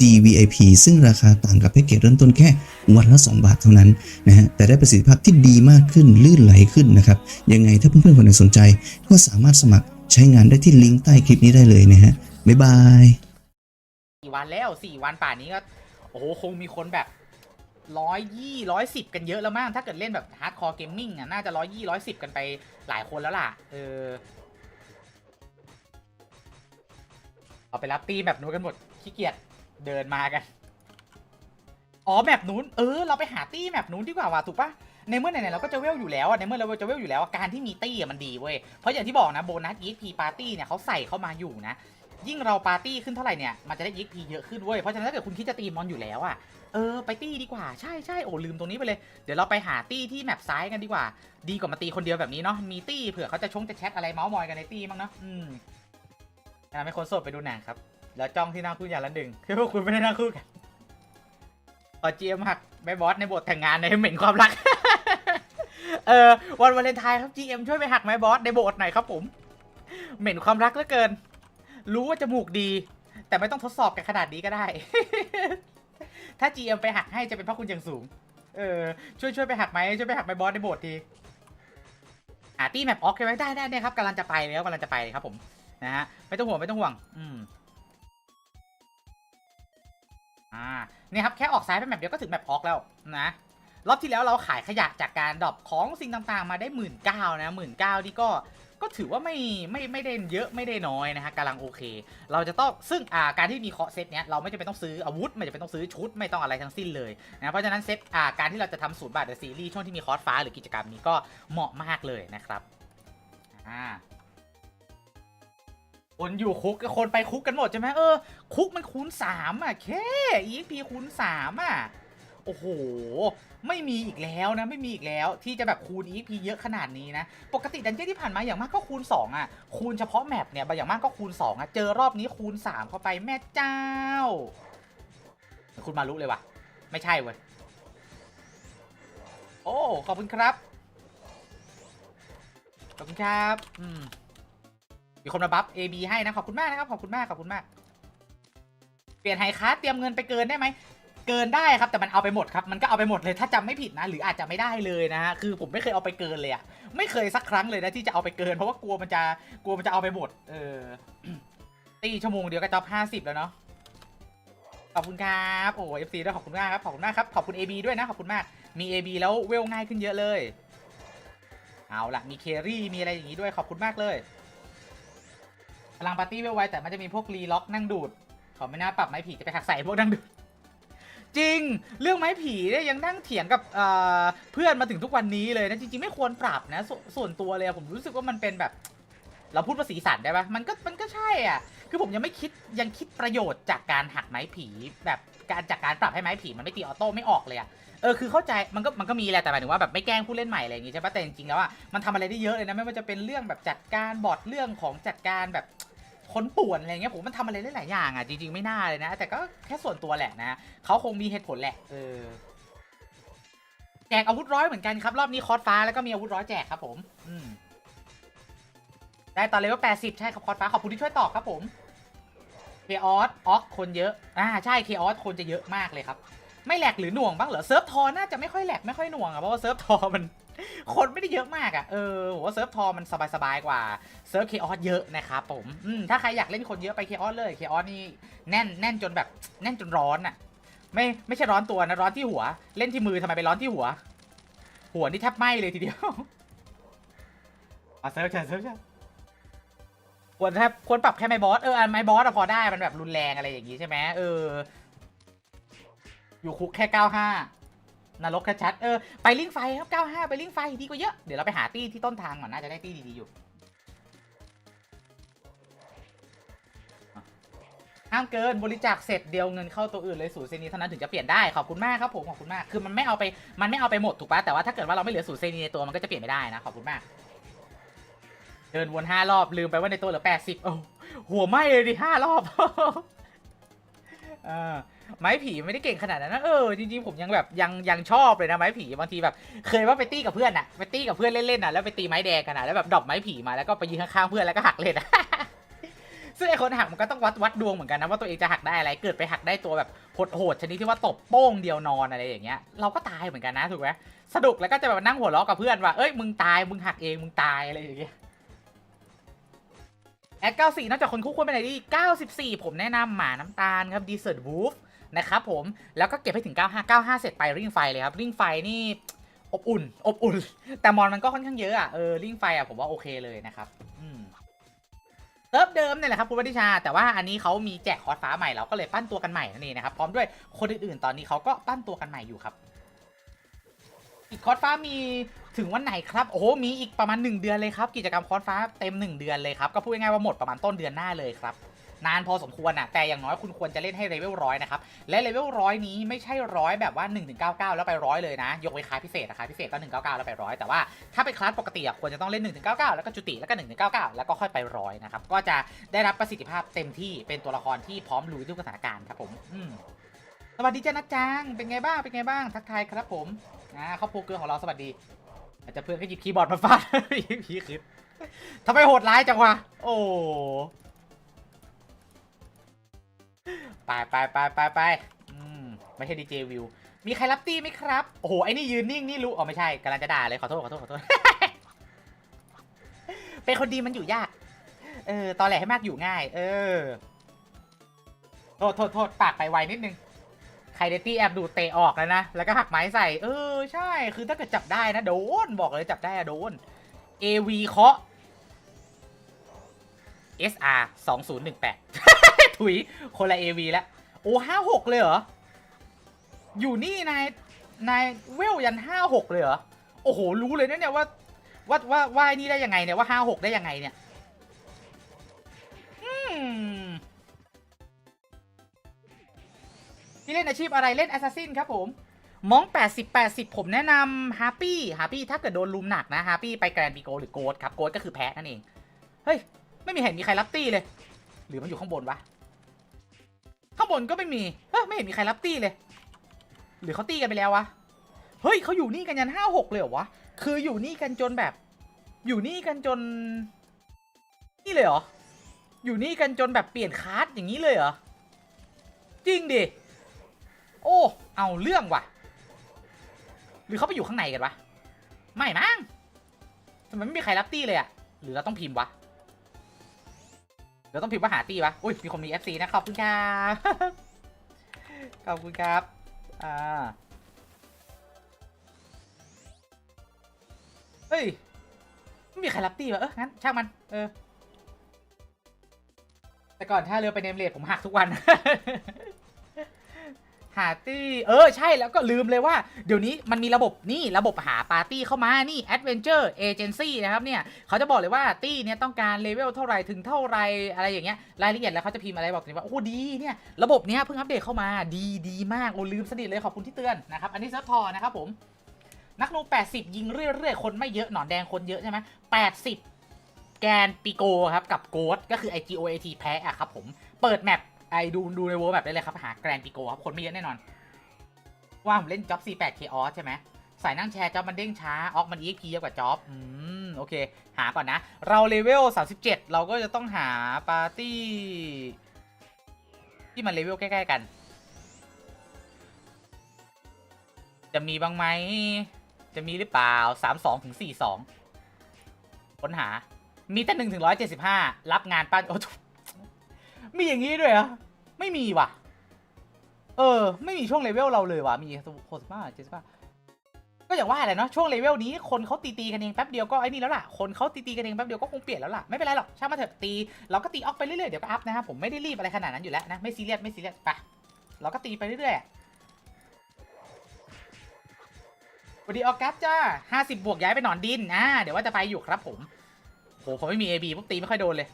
GVIP ซึ่งราคาต่างกับแพ็กเกจเริ่มต้นแค่วันละ 2 บาทเท่านั้นนะฮะแต่ได้ประสิทธิภาพที่ดีมากขึ้นลื่นไหลขึ้นนะครับยังไงถ้าเพื่อนๆคนไหนสนใจ ก็สามารถสมัครใช้งานได้ที่ลิงก์ใต้คลิปนี้ได้เลยนะฮะบ๊ายบายสี่วันแล้วสี่วันป่านนี้ก็โอ้โหคงมีคนแบบร้อยยี่ร้อยสิบกันเยอะแล้วมั้งถ้าเกิดเล่นแบบฮาร์ดคอร์เกมมิ่งอะน่าจะร้อยยี่ร้อยสิบกันไปหลายคนแล้วล่ะ เออเอาไปรับตีแบบนู้นกันหมดขี้เกียจ เดินมากัน อ๋อแบบนู้น เออ เราไปหาตี้แบบนู้นดีกว่าว่ะถูกปะในเมื่อไหนๆเราก็จะเวลอยู่แล้วอะในเมื่อเราจะเวลอยู่แล้วอะการที่มีตี้อะมันดีเว้ย เพราะอย่างที่บอกนะโบนัส EXP Party เนี่ยเขาใส่เข้ามาอยู่นะ ยิ่งเราปาร์ตี้ขึ้นเท่าไหร่เนี่ยมันจะได้ EXP เยอะขึ้นเว้ย เพราะฉะนั้นถ้าเกิดคุณคิดจะตีมอนอยู่แล้วอะเออไปตี้ดีกว่าใช่ใช่โอ้ลืมตรงนี้ไปเลย เดี๋ยวเราไปหาตี้ที่แมปซ้ายกันดีกว่า ดีกว่ามาตีคนเดียวแบบนี้เนาะ มีตี้เผื่อเขาจะชงจะแชทอะไรเมาส์มอยกันในตี้มั้งเนาะ อืมนะไม่คนโสดไปดูหนังครับ แล้วจ้องที่หน้าคู่อย่างละหนึ่งคือพวกคุณไม่ได้หน้าคู่กันพอจียมหักแม่บอสในบทแต่งงานในเหม็นความรัก เออวันวาเลนไทน์ครับ GM ช่วยไปหักแม่บอสในบสถ์หน่อยครับผม เหม็นความรักเหลือเกิน รู้ว่าจมูกดี แต่ไม่ต้องทดสอบกันขนาดนี้ก็ได้ ถ้า GM ไปหักให้จะเป็นพระคุณอย่างสูง เออช่วยช่วยไปหักไหมช่วยไปหักแม่บอสในบสถ์ทีอ่าตี้แมปออกใช่ไหมได้ได้ได้ครับกำลังจะไปแล้วกำลังจะไปครับผมนะฮะไม่ต้องห่วงไม่ต้องห่วง อืม อ่าเนี่ยครับแค่ออกซ้ายไปแมปเดียวก็ถึงแมปออกแล้วนะรอบที่แล้วเราขายขยะจากการดรอปของสิ่งต่างๆ มาได้หมื่นเก้านะหมื่นเก้านี่ก็ก็ถือว่าไม่ไม่ไม่ได้เยอะไม่ได้น้อยนะฮะกำลังโอเค เราจะต้องซึ่งอ่าการที่มีเคาะเซตเนี้ยเราไม่จำเป็นต้องซื้ออาวุธ ไม่จำเป็นต้องซื้อชุดไม่ต้องอะไรทั้งสิ้นเลยนะเพราะฉะนั้นเซตอ่าการที่เราจะทำศูนย์บาทเดอะซีรีส์ช่วงที่มีคอร์สฟ้าหรือกิจกรรมนี้ก็เหมาะมากเลยนะครับอ่า คนอยู่คุกกับคนไปคุกกันหมดใช่ไหมเออ คุกมันคูณสามอะแค่ EXP คูณสามอะ โอ้โห ไม่มีอีกแล้วนะ ไม่มีอีกแล้วที่จะแบบคูณ EXP เยอะขนาดนี้นะ ปกติดันเจี้ยนที่ผ่านมาอย่างมากก็คูณ 2 อะ คูณเฉพาะแมปเนี่ยอย่างมากก็คูณ 2 อะ เจอรอบนี้คูณ 3 เข้าไปแม่เจ้า คุณมารู้เลยวะไม่ใช่เว้ย โอ้ ขอบคุณครับ ขอบคุณครับ อืม มีคนมาบัฟ AB ให้นะ ขอบคุณมากนะครับ ขอบคุณมาก ขอบคุณมาก เปลี่ยนไฮคัสเตรียมเงินไปเกินได้ไหม เกินได้ครับ แต่มันเอาไปหมดครับ มันก็เอาไปหมดเลย ถ้าจำไม่ผิดนะ หรืออาจจะไม่ได้เลยนะฮะ คือผมไม่เคยเอาไปเกินเลยอะไม่เคยสักครั้งเลยนะที่จะเอาไปเกิน เพราะว่ากลัวมันจะ กลัวมันจะเอาไปหมด เออ ตีชั่วโมงเดียวก็จ็อบห้าสิบแล้วเนาะ ขอบคุณครับ โอ้เอฟซีด้วยขอบคุณมากครับ ขอบคุณมากครับ ขอบคุณ AB ด้วยนะ ขอบคุณมาก มี AB แล้วเวลง่ายขึ้นเยอะเลย เอาล่ะ มีเครี่ มีอะไรอย่างนี้ด้วย ขอบคุณมากเลย พลังปาร์ตี้เวลไวแต่มันจะมีพวกรีล็อกนั่งดูดเขาไม่น่าปรับไม้ผีจะไปหักใส่พวกนั่งดูดจริง เรื่องไม้ผีเนี่ยยังนั่งเถียงกับเเพื่อนมาถึงทุกวันนี้เลยนะจริงๆไม่ควรปรับนะสส่วนตัวเลยผมรู้สึกว่ามันเป็นแบบ เราพูดภาษีสันได้ปะมันก็มันก็ใช่อะคือผมยังไม่คิดยังคิดประโยชน์จากการหักไม้ผี แบบการจากการปรับให้ไม้ผีมันไม่ตีออโต้ไม่ออกเลยอะเออคือเข้าใจมันก็มันก็มีแหละแต่หมายถึงว่าแบบไม่แกล้งผู้เล่นใหม่อะไรอย่างงี้ใช่ปะแต่จริงๆแล้วอะมันทำอะไรได้เยอะเลยนะไม่ว่าจะเป็นเรื่องแบบจัดการบอดเรื่องของจัดการแบบ คนป่วนอะไรเงี้ยผมมันทำอะไรได้หลายอย่างอะจริงๆไม่น่าเลยนะ แต่ก็แค่ส่วนตัวแหละนะเขาคงมีเหตุผลแหละเออแจกอาวุธร้อยเหมือนกันครับรอบนี้คอร์สฟ้าแล้วก็มีอาวุธร้อยแจกครับผมอืมได้ตอนเลเวล80ใช่ครับคอร์สฟ้าขอบคุณที่ช่วยตอบครับผมเคออสออกคนเยอะอ่าใช่เคออสคนจะเยอะมากเลยครับ ไม่แหลกหรือหน่วงบ้างเหรอเซิร์ฟทอน่าจะไม่ค่อยแหลกไม่ค่อยหน่วงอะเพราะว่าเซิร์ฟทอมัน คนไม่ได้เยอะมากอะเออผมว่าเซิร์ฟทอมันสบายๆกว่าเซิร์ฟเคออสเยอะนะครับผมอืมถ้าใครอยากเล่นคนเยอะไปเคออสเลยเคออสนี่แน่นแน่นจนแบบแน่นจนร้อนอะไม่ไม่ใช่ร้อนตัวนะร้อนที่หัว เล่นที่มือทำไมไปร้อนที่หัว หัวนี่แทบไหม้เลยทีเดียวอะเซิร์ฟเชิญเซิร์ฟเชิญควรแทบควรปรับแค่ไม้บอสเออไม้บอสอะพอได้มันแบบรุนแรงอะไรอย่างงี้ใช่ไหมเออ อยู่คุกแค่เก้าห้า นรกชัดๆเออไปลิงไฟครับเก้าห้าไปลิงไฟดีกว่าเยอะ เดี๋ยวเราไปหาตี้ที่ต้นทางก่อนน่าจะได้ตี้ดีๆอยู่ ห้ามเกินบริจาคเสร็จเดียวเงินเข้าตัวอื่นเลยสูตรเซนีเท่านั้นถึงจะเปลี่ยนได้ขอบคุณมากครับผมขอบคุณมากคือมันไม่เอาไปมันไม่เอาไปหมดถูกปะแต่ว่าถ้าเกิดว่าเราไม่เหลือสูตรเซนีในตัวมันก็จะเปลี่ยนไม่ได้นะขอบคุณมาก เดินวนห้ารอบลืมไปว่าในตัวเหลือแปดสิบโอ้หัวไหม้เลยดิห้ารอบเออ ไม้ผีไม่ได้เก่งขนาดนั้นนะเออจริงๆผมยังแบบยังยังชอบเลยนะไม้ผีบางทีแบบ เคยว่าไปตี้กับเพื่อนอะไปตี้กับเพื่อนเล่นๆอะแล้วไปตีไม้แดงกันอะแล้วแบบดรอปไม้ผีมาแล้วก็ไปยืนข้างๆเพื่อนแล้วก็หักเล่นอะซึ่งไอคนหักมันก็ต้องวัดวัดดวงเหมือนกันนะว่าตัวเองจะหักได้อะไรเกิดไปหักได้ตัวแบบโหดๆชนิดที่ว่าตบโป้งเดียวนอนอะไรอย่างเงี้ยเราก็ตายเหมือนกันนะถูกไหมสนุกแล้วก็จะแบบนั่งหัวเราะกับเพื่อนว่าเอ้ยมึงตายมึงหักเองมึงตายอะไรอย่างเงี้ยแอด94นอกจากคนคู่ควรไปไหนดี94 ผมแนะนำหมาน้ำตาลครับ Desert Wolf นะครับผมแล้วก็เก็บให้ถึง 95 95 เสร็จไปริ่งไฟเลยครับริ่งไฟนี่อบอุ่น อบอุ่น แต่มอนมันก็ค่อนข้างเยอะอะเออริ่งไฟอะผมว่าโอเคเลยนะครับอืมเซิร์ฟเดิมเนี่ยแหละครับคุณวัติชา แต่ว่าอันนี้เขามีแจกคอร์สฟ้าใหม่เราก็เลยปั้นตัวกันใหม่นั่นเองนะครับพร้อมด้วยคนอื่นๆตอนนี้เขาก็ปั้นตัวกันใหม่อยู่ครับ อีกคอร์สฟ้ามีถึงวันไหนครับโอ้โหมีอีกประมาณ 1 เดือนเลยครับ กิจกรรมคอร์สฟ้าเต็ม 1 เดือนเลยครับก็พูดง่ายๆว่าหมดประมาณต้นเดือนหน้าเลยครับ นานพอสมควรอะแต่อย่างน้อยคุณควรจะเล่นให้เลเวลร้อยนะครับและเลเวลร้อยนี้ไม่ใช่ร้อยแบบว่า1นึถึงเแล้วไปร้อยเลยนะ ยกเว้นคลาสพิเศษนะคะพิเศษก็1 9 9แล้วไปร้อยแต่ว่าถ้าเป็นคลาสปกติอะควรจะต้องเล่น1นึถึงเแล้วก็จุติแล้วก็1นถึงเแล้วก็ค่อยไปร้อยนะครับก็จะได้รับประสิทธิภาพเต็มที่เป็นตัวละครที่พร้อมลุยทุกสถานการณ์ครับผมสวัสดีจ้านะจังเป็นไงบ้างเป็นไงบ้างทักทายครับผมอ่าครอบครัวเกลือของเราสวัสดี อาจจะเพื่อนก็หยิบคีย์บอร์ดมาฟาดพี่คือทำไมโหดร้ายจังวะโอ้ ไปไปไปไปไปอืมไม่ใช่ดีเจวิว มีใครรับตีไหมครับ โอ้โห ไอ้นี่ยืนนิ่งนี่รู้ อ๋อไม่ใช่กำลังจะด่าเลย ขอโทษ ขอโทษ ขอโทษ เป็นคนดีมันอยู่ยาก เออ ตอนแหลให้มากอยู่ง่าย เออ โทษ โทษ โทษ ปากไปไวนิดนึง ใครเดตี้แอบดูเตะออกแล้วนะ แล้วก็หักไม้ใส่ เออ ใช่ คือถ้าเกิดจับได้นะ โดน บอกเลยจับได้อะโดน AV เคาะ SR 2018 ถุยคนละ AV แล้วโอ้ห้าหกเลยเหรอ อยู่นี่นายนายเวลยันห้าหกเลยเหรอ โอ้โห รู้เลยนะเนี่ยว่าว่าว่าว่านี่ได้ยังไงเนี่ยว่าห้าหกได้ยังไงเนี่ยอืมพี่เล่นอาชีพอะไรเล่น Assassin ครับผมมอง 80 80 ผมแนะนำฮาร์ปี้ฮาร์ปี้ถ้าเกิดโดนลุมหนักนะฮาร์ปี้ไปแกรนด์บีโกหรือโกดครับโกดก็คือแพ้นั่นเอง เฮ้ย ไม่มีเห็นมีใครรับตี้เลย หรือมันอยู่ข้างบนวะ ข้างบนก็ไม่มีเฮ้ยไม่เห็นมีใครรับตี้เลย หรือเขาตีกันไปแล้ววะ เฮ้ยเขาอยู่นี่กันยันห้าหกเลยเหรอวะ คืออยู่นี่กันจนแบบ อยู่นี่กันจน นี่เลยเหรอ อยู่นี่กันจนแบบเปลี่ยนคาร์ดอย่างนี้เลยเหรอ จริงดิ โอ้ เอาเรื่องว่ะ หรือเขาไปอยู่ข้างในกันวะ ไม่มั้งทำไมไม่มีใครรับตี้เลยอะหรือเราต้องพิมพ์วะ เราต้องพิมพ์ว่าหาตี้วะอุ้ยมีคนมี FC นะขอบคุณครับขอบคุณครับอ่าเฮ้ยไม่มีใครรับตี้วะเอองั้นช่างมันเออแต่ก่อนถ้าเรือไปเนมเลดผมหักทุกวัน หาตี้เออใช่แล้วก็ลืมเลยว่าเดี๋ยวนี้มันมีระบบนี่ระบบหาปาร์ตี้เข้ามานี่ Adventure Agency นซี่นะครับเนี่ยเขาจะบอกเลยว่าตี้เนี่ยต้องการเลเวลเท่าไหร่ถึงเท่าไหร่อะไรอย่างเงี้ยรายละเอียดแล้วเขาจะพิมพ์อะไรบอกเลยว่าโอ้ดีเนี่ยระบบเนี้ยเพิ่งอัปเดตเข้ามาดีดีมากโอ้ลืมสนิทเลยขอบคุณที่เตือนนะครับอันนี้เซิร์ฟทอนะครับผมนักลง80 ยิงเรื่อยๆ คนไม่เยอะหนอนแดงคนเยอะใช่ไหม80 แกนปีโกครับกับโกดก็คือ i g o a t แพ้อะครับผมเปิดแมป ไอดูดูในเวอร์แบบได้เลยครับ หาแกรนปีโกครับ คนไม่เยอะแน่นอน ว่าผมเล่นจ็อบ C8 Chaos ใช่ไหมสายนั่งแชร์จ็อบมันเด้งช้า ออกมัน EXP เยอะกว่าจ็อบอืม โอเค หาก่อนนะ เราเลเวล 37 เราก็จะต้องหาปาร์ตี้ ที่มันเลเวลใกล้ๆกัน จะมีบ้างไหม จะมีหรือเปล่า 32ถึง42ค้นหา มีแต่1ถึง175 รับงานป้าโอ้ มีอย่างนี้ด้วยเหรอ ไม่มีว่ะ เออ ไม่มีช่วงเลเวลเราเลยว่ะ มีหกสิบห้าเจ็ดสิบห้าก็อย่างว่าแหละเนาะช่วงเลเวลนี้คนเขาตีตีกันเองแป๊บเดียวก็ไอ้นี่แล้วล่ะ คนเขาตีตีกันเองแป๊บเดียวก็คงเปลี่ยนแล้วล่ะ ไม่เป็นไรหรอก ช่างมาเถอะตี เราก็ตีออกไปเรื่อยๆ เดี๋ยวก็อัพนะครับผมไม่ได้รีบอะไรขนาดนั้นอยู่แล้วนะ ไม่ซีเรียสไม่ซีเรียสไปเราก็ตีไปเรื่อยๆสวัสดีออกัสจ้าห้าสิบบวกย้ายไปหนอนดินอ่าเดี๋ยวว่าจะไปอยู่ครับผมโหผมไม่มี AB ปุ๊บตีไม่ค่อยโดนเลย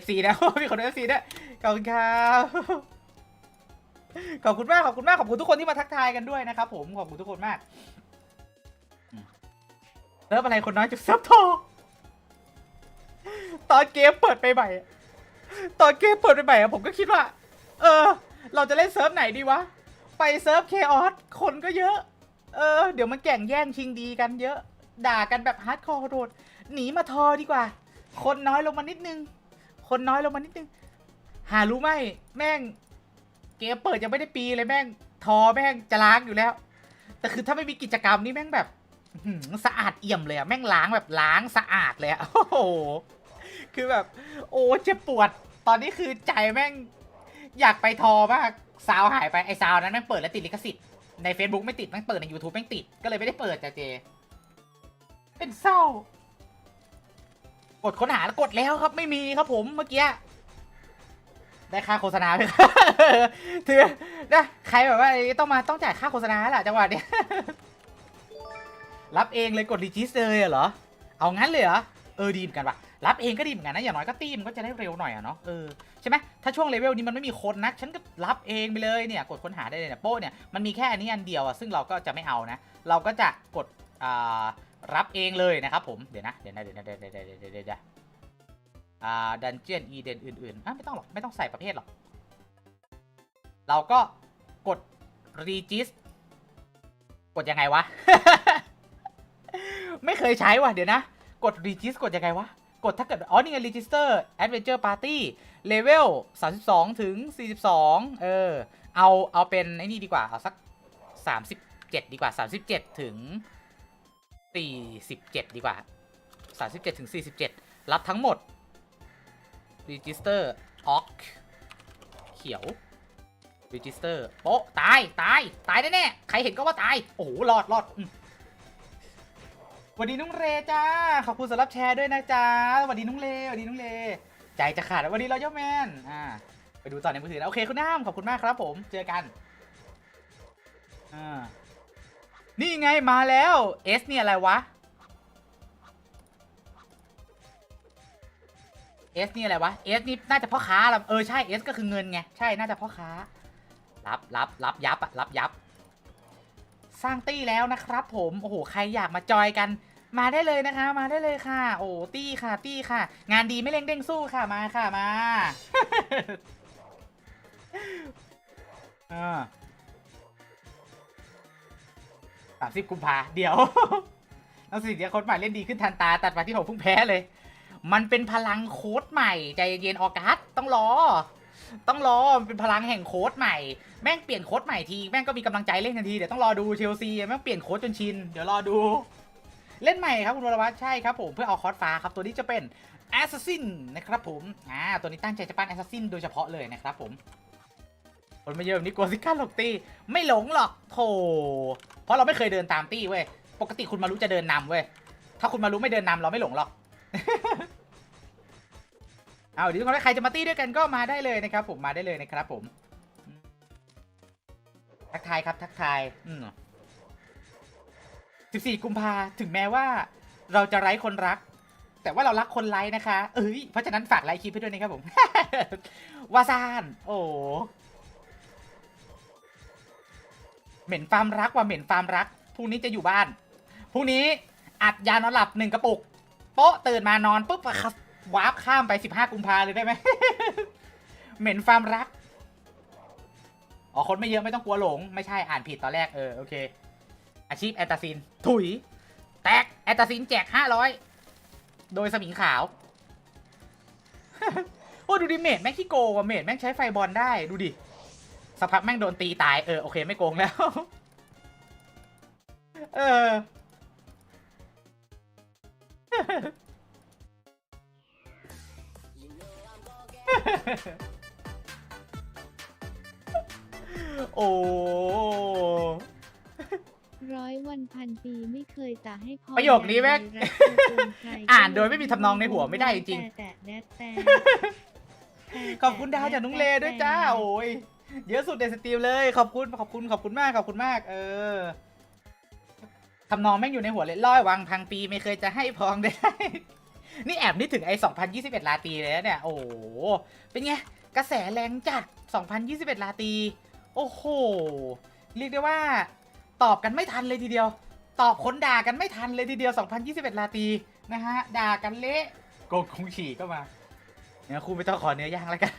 FC นะมีคนดู FC ด้วยขอบคุณครับขอบคุณมากขอบคุณมากขอบคุณทุกคนที่มาทักทายกันด้วยนะครับผมขอบคุณทุกคนมากเริ่มอะไรคนน้อยจุดซับทองตอนเกมเปิดไปใหม่ ตอนเกมเปิดไปใหม่ผมก็คิดว่า เออ เราจะเล่นเซิร์ฟไหนดีวะ ไปเซิร์ฟเคออสคนก็เยอะ เออ เดี๋ยวมันแก่งแย่งชิงดีกันเยอะ ด่ากันแบบฮาร์ดคอร์โดดหนีมาทอดีกว่า คนน้อยลงมานิดนึง คนน้อยลงมานิดนึง หารู้ไหมแม่ง เกมเปิดยังไม่ได้ปีเลยแม่ง ทอแม่งจะล้างอยู่แล้ว แต่คือถ้าไม่มีกิจกรรมนี่แม่งแบบสะอาดเอี่ยมเลยอะแม่งล้างแบบล้างสะอาดเลยอะโอ้โหคือแบบ โอ้เจ็บปวด ตอนนี้คือใจแม่ง อยากไปทอมากซาวหายไปไอซาวนั้นแม่งเปิดแล้วติดลิขสิทธิ์ใน Facebook ไม่ติดแม่งเปิดใน YouTube แม่งติดก็เลยไม่ได้เปิดจ้ะเจ เป็นเศร้า กดค้นหาแล้วกดแล้วครับไม่มีครับผมเมื่อกี้ได้ค่าโฆษณาไหมครับถือนะใครแบบว่าต้องมาต้องจ่ายค่าโฆษณาแหละจังหวะเนี้ยรับเองเลยกดรีจิสเลยเหรอ เอางั้นเลยเหรอ เออดีเหมือนกันว่ะ รับเองก็ดีเหมือนกันนะ อย่างน้อยก็ตีมก็จะได้เร็วหน่อยอะเนาะ เออใช่ไหมถ้าช่วงเลเวลนี้มันไม่มีคนนะฉันก็รับเองไปเลยเนี่ย กดค้นหาได้เลยเนี่ยโป้เนี่ย มันมีแค่อันนี้อันเดียวอะซึ่งเราก็จะไม่เอานะ เราก็จะกดอ่า รับเองเลยนะครับผม เดี๋ยวนะ เดี๋ยวนะ เดี๋ยวนะเดี๋ยวเดี๋ยวเดี๋ยวเดี๋ยวเดี๋ยวอ่า ดันเจียนอีเดนอื่นๆอะไม่ต้องหรอก ไม่ต้องใส่ประเภทหรอก เราก็กด regis กดยังไงวะ ไม่เคยใช้ว่ะ เดี๋ยวนะ กด regis กดยังไงวะ กดถ้าเกิด อ๋อ นี่ไง register adventure party level 32 ถึง 42 เออ เอา เอาเป็นไอ้นี่ดีกว่า เอาสัก 37 ดีกว่า 37 ถึง 47 ดีกว่า 37ถึง47 รับทั้งหมด register oc เขียว register โป๊ะตาย ตาย ตายแน่ๆใครเห็นก็ว่าตาย โอ้โหรอดรอดสวัสดีน้องเรจ้า ขอบคุณสำหรับแชร์ด้วยนะจ๊ะสวัสดีน้องเลสวัสดีน้องเลใจจะขาดวสวัสดีเราเจ้าแมนอ่าไปดูต่อในมือถือนะโอเคคุณน้ำขอบคุณมากครับผม เจอกันอ่า นี่ไงมาแล้ว S เนี่ยอะไรวะ S นี่อะไรวะ S นี่น่าจะพ่อค้าละเออใช่ S ก็คือเงินไง ใช่น่าจะพ่อค้า รับรับรับยับอะรับยับ สร้างตี้แล้วนะครับ ผมโอ้โหใครอยากมาจอยกัน มาได้เลยนะคะ มาได้เลยค่ะ โอ้ตี้ค่ะ ตี้ค่ะ งานดีไม่เร่งเด้งสู้ค่ะมาค่ะมาอ่า สามสิบกุมภาเดี๋ยว นักสิทธิ์คนใหม่เล่นดีขึ้นทันตา ตัดมาที่ผมเพิ่งแพ้เลย มันเป็นพลังโค้ดใหม่ ใจเย็นออกัสต้องรอ ต้องรอมันเป็นพลังแห่งโค้ดใหม่ แม่งเปลี่ยนโค้ดใหม่ทีแม่งก็มีกำลังใจเล่นทันทีเดี๋ยวต้องรอดูเชลซีแม่งเปลี่ยนโค้ดจนชินเดี๋ยวรอดูเล่นใหม่ครับคุณวรวัตใช่ครับผมเพื่อเอาคอร์สฟ้าครับตัวนี้จะเป็นแอสซัสซินนะครับผมอ่าตัวนี้ตั้งใจจะปั้นแอสซัสซินโดยเฉพาะเลยนะครับผม คนไมาเยอะแบบนี้กลัวซิก้าหลงตีไม่หลงหรอกโถเพราะเราไม่เคยเดินตามตี้เว้ยปกติคุณมารู้จะเดินนำเว้ยถ้าคุณมารู้ไม่เดินนำเราไม่หลงหรอกเอาเดี๋ยวทุกคนใครจะมาตี้ด้วยกันก็มาได้เลยนะครับ ผมมาได้เลยนะครับ ผมอืมทักทายครับทักทายอืม14 กุมภาถึงแม้ว่า เราจะไร้คนรัก แต่ว่าเรารักคนไลค์นะคะ เอ้ยเพราะฉะนั้นฝากไลค์คลิปให้ด้วยนะครับผมวาซาน โอ้ เหม็นฟาร์มรักว่ะเหม็นฟาร์มรักพรุ่งนี้จะอยู่บ้านพรุ่งนี้อัดยานอนหลับหนึ่งกระปุกโป๊ะตื่นมานอนปุ๊บอะครับวาร์ปข้ามไปสิบห้ากุมภาเลยได้ไหมเหม็นฟาร์มรักอ๋อคนไม่เยอะไม่ต้องกลัวหลง ไม่ใช่อ่านผิดตอนแรกเออโอเค อาชีพแอตตาซิน ถุย แตกแอตตาซินแจกห้าร้อยโดยสมิงขาว โอ้ดูดิเมดแม่งขี้โกว่ะเมดแม่งใช้ไฟบอลได้ดูดิ สักพักแม่งโดนตีตาย เออ โอเค ไม่โกงแล้ว เออ โอ้ร้อยวันพันปีไม่เคยตาให้พอประโยคนี้แม่งรักเธอเกินใครอ่านโดยไม่มีทำนองในหัวไม่ได้จริง แต่แต่แต่ขอบคุณดาวจากนุ้งเลด้วยจ้า โอ้ย เยอะสุดในสตรีมเลยขอบคุณขอบคุณขอบคุณมากขอบคุณมาก เออทำนองแม่งอยู่ในหัวเลยร้อยวังพังปีไม่เคยจะให้พองได้ นี่แอบนึกถึงไอ้2021ลาตีเลยนะเนี่ย โอ้โห เป็นไง กระแสแรงจัด 2021ลาตี โอ้โห เรียกได้ว่า ตอบกันไม่ทันเลยทีเดียว ตอบคนด่ากันไม่ทันเลยทีเดียว 2021ลาตีนะฮะ ด่ากันเละโกงคงฉี่ก็มา เนี่ยครูไม่ต้องขอเนื้อย่างแล้วกัน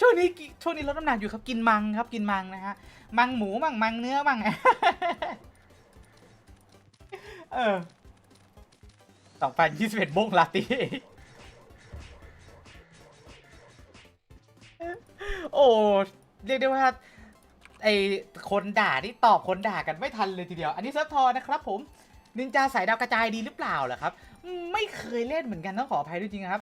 ช่วงนี้ช่วงนี้ลดน้ำหนักอยู่ครับกินมังครับกินมังนะฮะมังหมูมังมังเนื้อมังเออสองพันยี่สิบเอ็ดโมงลาตีโอ้เรียกได้ว่าไอคนด่าที่ตอบคนด่ากันไม่ทันเลยทีเดียว อันนี้เซิร์ฟทอนะครับผมนินจาสายดาวกระจายดีหรือเปล่าล่ะครับ ไม่เคยเล่นเหมือนกันต้องขออภัยด้วยจริงๆครับ